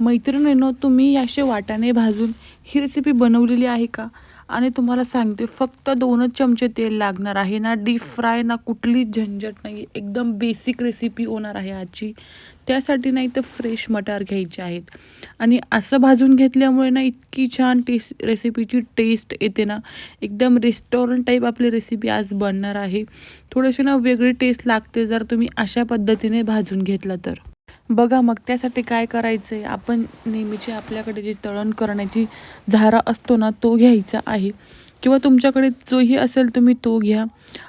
मैत्रिणीनं तुम्ही असे वाटाणे भाजून ही रेसिपी बनवलेली आहे का? आणि तुम्हाला सांगते फक्त दोनच चमचे तेल लागणार आहे ना डीप फ्राय ना कुठलीच झंझट नाही एकदम बेसिक रेसिपी होणार आहे आजची. त्यासाठी नाही तर फ्रेश मटार घ्यायचे आहेत. आणि असं भाजून घेतल्यामुळे ना इतकी छान टेस्ट रेसिपीची टेस्ट येते ना. एकदम रेस्टॉरंट टाईप आपली रेसिपी आज बनणार आहे. थोडीशी ना वेगळी टेस्ट लागते जर तुम्ही अशा पद्धतीने भाजून घेतलं तर. बघा मग त्यासाठी काय करायचं आहे आपण नेहमीची आपल्याकडे जे तळण करण्याची झारा असतो ना तो घ्यायचा आहे. किंवा तुमच्याकडे जोही असेल तुम्ही तो घ्या.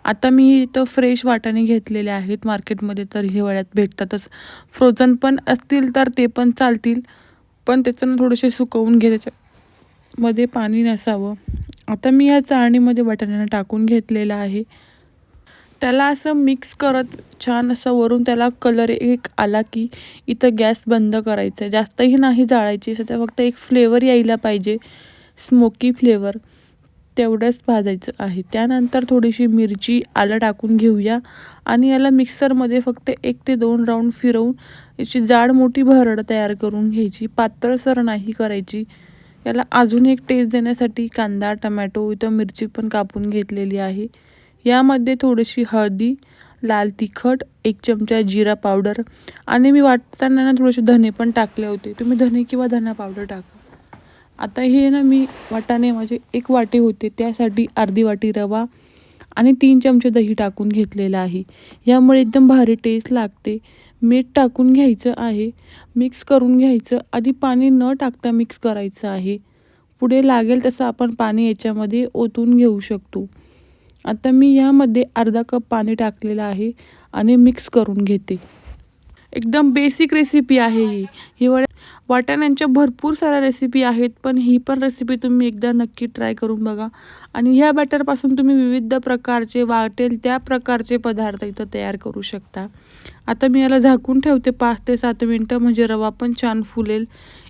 आता मी इथं फ्रेश वाटाणे घेतलेले आहेत मार्केटमध्ये तर हिवाळ्यात भेटतातच. फ्रोझन पण असतील तर ते पण चालतील. पण त्याचं ना थोडेसे सुकवून घे त्याच्यामध्ये पाणी नसावं. आता मी या चाळणीमध्ये वाटाण्यानं टाकून घेतलेलं आहे. त्याला असं मिक्स करत छान असं वरून त्याला कलर एक आला की इथं गॅस बंद करायचं आहे. जास्तही नाही जाळायची सध्या फक्त एक फ्लेवर यायला पाहिजे. स्मोकी फ्लेवर तेवढंच भाजायचं आहे. त्यानंतर थोडीशी मिरची आलं टाकून घेऊया आणि याला मिक्सरमध्ये फक्त एक ते दोन राऊंड फिरवून याची जाड मोठी भरड तयार करून घ्यायची. पातळसर नाही करायची. याला अजून एक टेस्ट देण्यासाठी कांदा टमॅटो इथं मिरची पण कापून घेतलेली आहे. यामध्ये थोडीशी हळदी लाल तिखट एक चमचा जिरा पावडर आणि मी वाटताना ना थोडेसे धने पण टाकले होते. तुम्ही धने किंवा धना पावडर टाका. आता हे ना मी वाटाणे माझे एक वाटी होते त्यासाठी अर्धी वाटी रवा आणि तीन चमचे दही टाकून घेतलेलं आहे. यामुळे एकदम भारी टेस्ट लागते. मीठ टाकून घ्यायचं आहे. मिक्स करून घ्यायचं. आधी पाणी न टाकता मिक्स करायचं आहे. पुढे लागेल तसं आपण पाणी याच्यामध्ये ओतून घेऊ शकतो. आता मी यामध्ये अर्धा कप पाणी टाकलेलं आहे आणि मिक्स करून घेते. एकदम बेसिक रेसिपी आहे ही. हिवाळ्यात वाटाण्यांच्या भरपूर साऱ्या रेसिपी आहेत पण ही पण रेसिपी तुम्ही एकदा नक्की ट्राय करून बघा. आणि ह्या बॅटरपासून तुम्ही विविध प्रकारचे वाटेल त्या प्रकारचे पदार्थ इथं तयार करू शकता. आता मी याला झाकून ठेवते पाच ते सात मिनटं म्हणजे रवा पण छान फुलेल.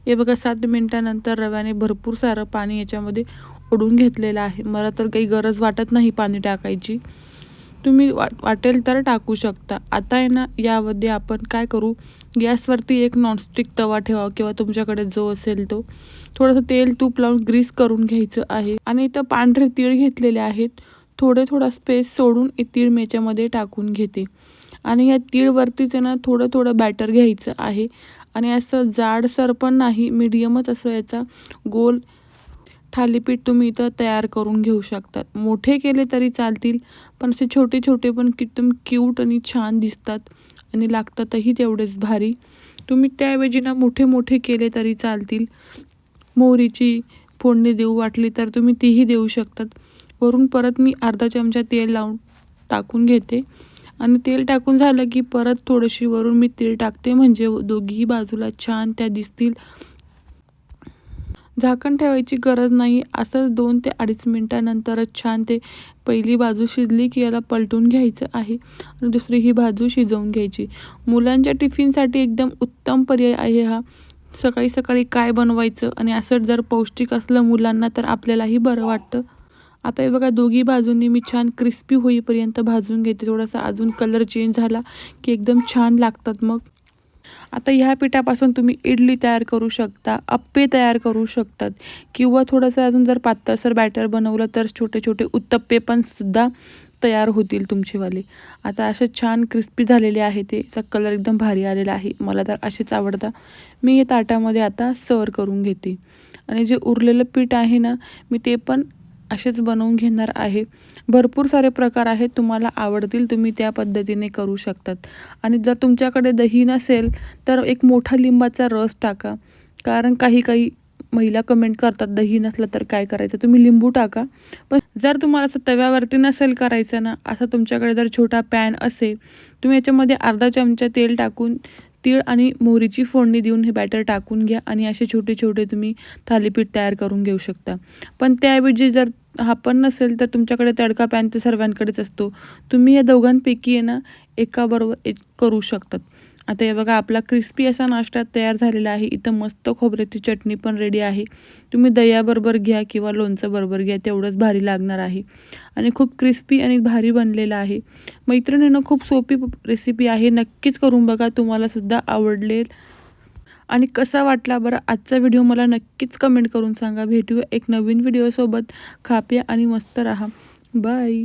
हे बघा सात मिनटानंतर रव्याने भरपूर सारं पाणी याच्यामध्ये ओढून घेतलेलं आहे. मला तर काही गरज वाटत नाही पाणी टाकायची. तुम्ही वा वाटेल तर टाकू शकता. आता आहे ना यामध्ये आपण काय करू? गॅसवरती एक नॉनस्टिक तवा ठेवा किंवा तुमच्याकडे जो असेल तो. थोडंसं तेल तूप लावून ग्रीस करून घ्यायचं आहे. आणि इथं पांढरे तीळ घेतलेले आहेत. थोडे थोडा स्पेस सोडून तीळ मेच्यामध्ये टाकून घेते. आणि या तीळवरतीच आहे ना थोडं थोडं बॅटर घ्यायचं आहे. आणि असं जाडसर पण नाही मीडियमच असं याचा गोल थालीपीठ तुम्ही इथं तयार करून घेऊ शकतात. मोठे केले तरी चालतील पण असे छोटे छोटे पण एकदम क्यूट आणि छान दिसतात आणि लागतातही तेवढेच भारी. तुम्ही त्याऐवजी ना मोठे मोठे केले तरी चालतील. मोहरीची फोडणी देऊ वाटली तर तुम्ही तीही देऊ शकतात. वरून परत मी अर्धा चमचा तेल लावून टाकून घेते. आणि तेल टाकून झालं की परत थोडीशी वरून मी तेल टाकते. म्हणजे दोघीही बाजूला छान त्या दिसतील. झाकण ठेवायची गरज नाही. असंच दोन ते अडीच मिनटानंतरच छान ते पहिली बाजू शिजली की याला पलटून घ्यायचं आहे. आणि दुसरी ही बाजू शिजवून घ्यायची. मुलांच्या टिफिनसाठी एकदम उत्तम पर्याय आहे हा. सकाळी सकाळी काय बनवायचं आणि असं जर पौष्टिक असलं मुलांना तर आपल्यालाही बरं वाटतं. आता हे बघा दोघी बाजूंनी मी छान क्रिस्पी होईपर्यंत भाजून घेते. थोडासा अजून कलर चेंज झाला की एकदम छान लागतात मग. आता ह्या पिठापासून तुम्ही इडली तयार करू शकता अप्पे तयार करू शकतात किंवा थोडंसं अजून जर पातळसर बॅटर बनवलं तर छोटे छोटे उत्तप्पे पण सुद्धा तयार होतील तुमचेवाले. आता असे छान क्रिस्पी झालेले आहे ते याचा कलर एकदम भारी आलेला आहे मला तर असेच आवडतं. मी हे ताटामध्ये आता सर्व करून घेते. आणि जे उरलेलं पीठ आहे ना मी ते पण असेच बनवून घेणार आहे. भरपूर सारे प्रकार आहेत तुम्हाला आवडतील तुम्ही त्या पद्धतीने करू शकतात. आणि जर तुमच्याकडे दही नसेल तर एक मोठा लिंबाचा रस टाका. कारण काही काही महिला कमेंट करतात दही नसलं तर काय करायचं? तुम्ही लिंबू टाका. पण जर तुम्हाला असं तव्यावरती नसेल करायचं ना असं तुमच्याकडे जर छोटा पॅन असेल तुम्ही याच्यामध्ये अर्धा चमचा तेल टाकून तीळ आणि मोहरीची फोडणी देऊन हे बॅटर टाकून घ्या आणि असे छोटे छोटे तुम्ही थालीपीठ तयार करून घेऊ शकता. पण त्याऐवजी जर हा पण नसेल तर तुमच्याकडे तडका पॅन तर सर्वांकडेच असतो. तुम्ही या दोघांपैकी आहे ना एकाबरोबर एक करू शकतात. आता हे बघा आपला क्रिस्पी असा नाश्ता तयार झालेला आहे. इथं मस्त खोबऱ्याची चटणी पण रेडी आहे. तुम्ही दह्याबरोबर घ्या किंवा लोणचं बरोबर घ्या तेवढंच भारी लागणार आहे. आणि खूप क्रिस्पी आणि भारी बनलेलं आहे. मैत्रिणीनं खूप सोपी रेसिपी आहे. नक्कीच करून बघा तुम्हालासुद्धा आवडलेल. आणि कसा वाटला बरं आजचा व्हिडिओ मला नक्कीच कमेंट करून सांगा. भेटूया एक नवीन व्हिडिओसोबत खाप्या आणि मस्त राहा. बाय